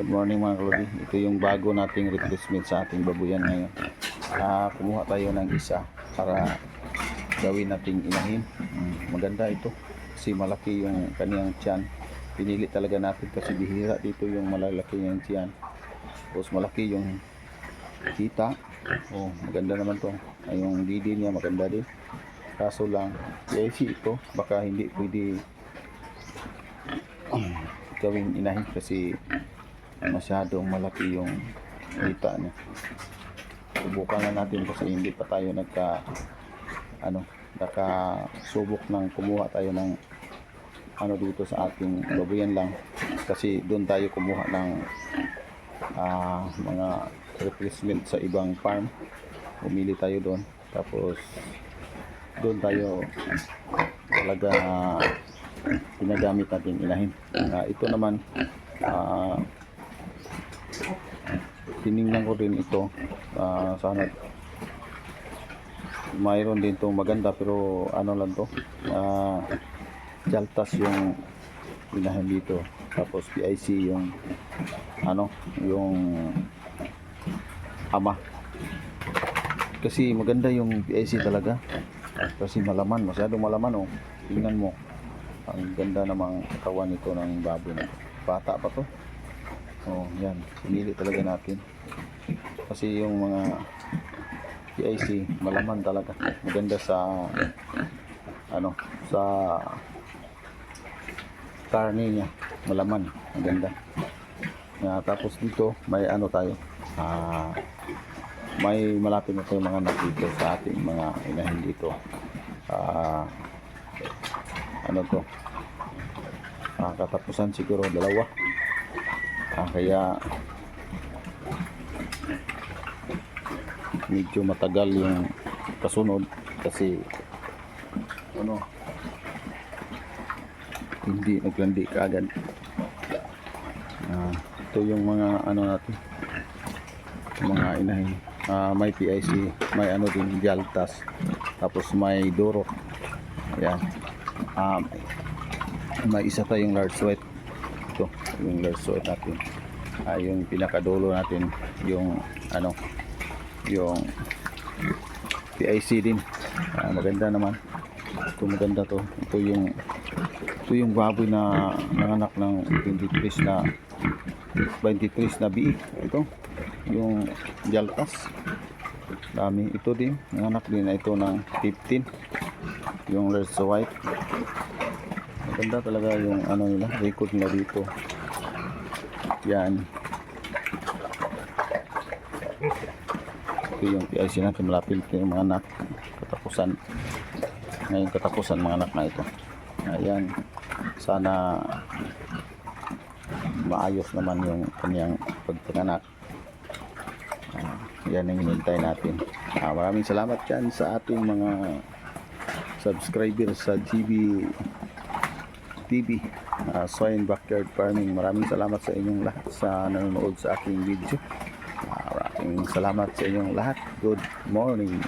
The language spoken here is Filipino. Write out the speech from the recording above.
Good morning mga kalodi. Ito yung bago nating replacement sa ating babuyan ngayon. Ah, kumuha tayo ng isa para gawin nating inahin. Mm, maganda ito kasi malaki yung kaniyang tiyan. Pinili talaga natin kasi bihira dito yung malalaki yung tiyan. Tapos malaki yung kita. Oh, maganda naman to. Ay, yung didi niya maganda din. Kaso lang, PIC ito, baka hindi pwede gawing inahin kasi masyadong malaki yung kita niya. Subukan na natin kasi hindi pa tayo nagka ano, nakasubok ng kumuha tayo ng ano dito sa ating babuyan lang. Kasi doon tayo kumuha ng ah, mga replacement sa ibang farm. Pumili tayo doon. Tapos doon tayo talaga ginagamit natin inahin Ah, ito naman ah, tiningnan ko rin ito. Ah, sana mayroon din to maganda pero ano lang to? Ah, jaltas yung inahin dito. Tapos PIC yung ano yung ama. Kasi maganda yung PIC talaga. Kasi malaman masyadong malaman oh. Tingnan mo. Ang ganda namang katawan nito ng baboy na bata pa to. Oh yan. Pinili talaga natin kasi yung mga PIC malaman talaga. Maganda sa ano sa karne niya. Malaman maganda. Ah, tapos dito may ano tayo. Ah may malapit na tayong mga anak dito sa ating mga inahin dito. Ah ano to? Ah, katapusan siguro dalawa. Ah, kaya medyo matagal yung kasunod kasi ano hindi naglandi kaagad. Ah, ito yung mga ano natin mga inahin. Ah, may PIC may ano din Jaltas tapos may Duro yan Ah, may isa tayong large sweat. Ito yung large sweat natin. Ah, yung pinakadulo natin yung ano yung PIC din. Ah, maganda naman. Ito maganda to. Ito yung ito yung baboy na nanganak ng 23 na 23 na biik ito yung jaltas dami. Ito din nanganak din na ito ng 15 yung red so white. Maganda talaga yung ano nila record nila dito. Yan ito yung PIC natin malapit yung mga anak katapusan. Ngayon katapusan mga anak na ito. Ayan. Sana maayos naman yung kanyang pagpanganak Ah, yan ang hinintay natin. Ah, maraming salamat dyan sa ating mga subscribers sa GB TV uh, Soin Backyard Farming. Maraming salamat sa inyong lahat sa nanonood sa aking video. Ah, salamat sa inyong lahat. Good morning